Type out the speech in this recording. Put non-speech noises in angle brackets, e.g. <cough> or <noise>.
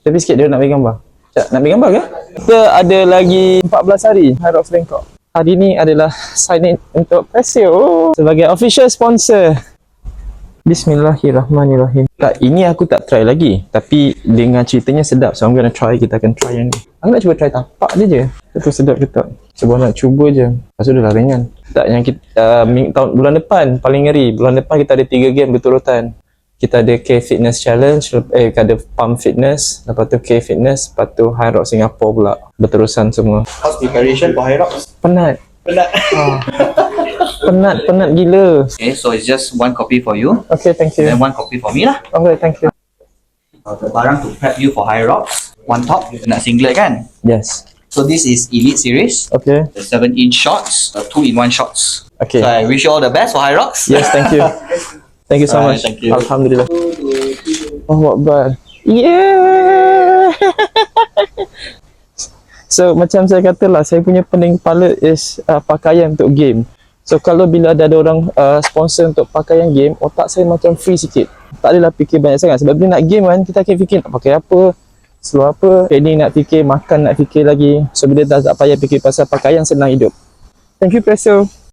Tepi sikit dia nak ambil gambar. Sekejap, nak ambil gambar ke? Kita ada lagi 14 hari Hard Rock Bangkok. Hari ni adalah sign in untuk Presio sebagai official sponsor. Bismillahirrahmanirrahim. Tak, ini aku tak try lagi. Tapi dengan ceritanya sedap. So I'm gonna try. Kita akan try yang ni. Aku nak cuba try tapak dia je. Itu sedap ke tak? Cuba nak cuba je. Lepas tu dah lah ringan. Tak, yang kita, uh, tahun, bulan depan paling ngeri. Bulan depan kita ada 3 game beturutan. Kita ada K Fitness Challenge, eh kita ada Pump Fitness, lepas tu K Fitness, lepas tu High Rock Singapore pula. Berterusan semua. How's preparation for High Rocks? Penat. Penat. <laughs> Penat, penat gila. Okay, so it's just one copy for you, Okay, thank you. and one copy for me lah. Okay, thank you. Uh, the barang to prep you for High Rocks. One top, nak singlet kan? Yes. So this is Elite Series, Okay. the 7 inch shorts, the 2 in 1 shorts. Okay. So I wish you all the best for High Rocks. Yes, thank you. <laughs> Thank you so Alright, much. thank you. Alhamdulillah. Oh, Akbar. Yeah. <laughs> so macam saya kata lah, saya punya pening kepala is uh, pakaian untuk game. So kalau bila ada, ada orang uh, sponsor untuk pakaian game, otak saya macam free sikit. Tak adalah fikir banyak sangat. Sebab bila nak game kan, kita akan fikir nak pakai apa, seluar apa, training nak fikir, makan nak fikir lagi. So bila dah tak payah fikir pasal pakaian, senang hidup. Thank you, Preso.